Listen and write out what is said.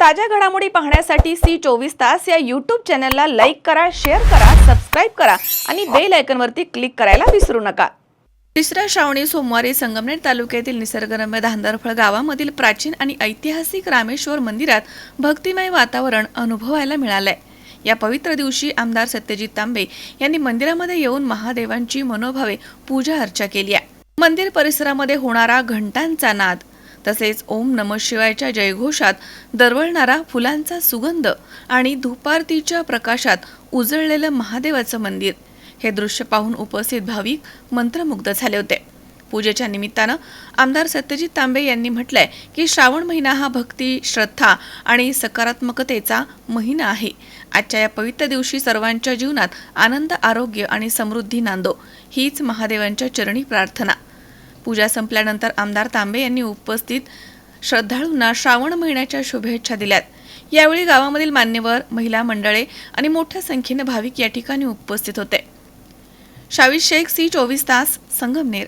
ताज्या घडामोडी पाहण्यासाठी सी चोवीस तास या यूट्यूब चॅनलला लाईक करा शेअर करा सबस्क्राईब करा आणि बेल आयकनवरती क्लिक करायला विसरू नका. तिसऱ्या श्रावणी सोमवारी संगमनेर तालुक्यातील निसर्गरम्य धांदरफळ गावामधील प्राचीन आणि ऐतिहासिक रामेश्वर मंदिरात भक्तिमय वातावरण अनुभवायला मिळालंय. या पवित्र दिवशी आमदार सत्यजित तांबे यांनी मंदिरामध्ये येऊन महादेवांची मनोभावे पूजा अर्चा केली आहे. मंदिर परिसरामध्ये होणारा घंटांचा नाद तसेच ओम नम शिवायच्या जयघोषात दरवळणारा फुलांचा सुगंध आणि धुपारतीच्या प्रकाशात उजळलेलं महादेवाचं मंदिर. हे दृश्य पाहून उपस्थित भाविक मंत्रमुग्ध झाले होते. पूजेच्या निमित्तानं आमदार सत्यजित तांबे यांनी म्हटलंय की श्रावण महिना हा भक्ती श्रद्धा आणि सकारात्मकतेचा महिना आहे. आजच्या या पवित्र दिवशी सर्वांच्या जीवनात आनंद आरोग्य आणि समृद्धी नांदो. हीच महादेवांच्या चरणी प्रार्थना. पूजा संपल्यानंतर आमदार तांबे यांनी उपस्थित श्रद्धाळूंना श्रावण महिन्याच्या शुभेच्छा दिल्यात. यावेळी गावामधील मान्यवर महिला मंडळे आणि मोठ्या संख्येने भाविक या ठिकाणी उपस्थित होते. शावी शेख सी चोवीस तास संगमनेर.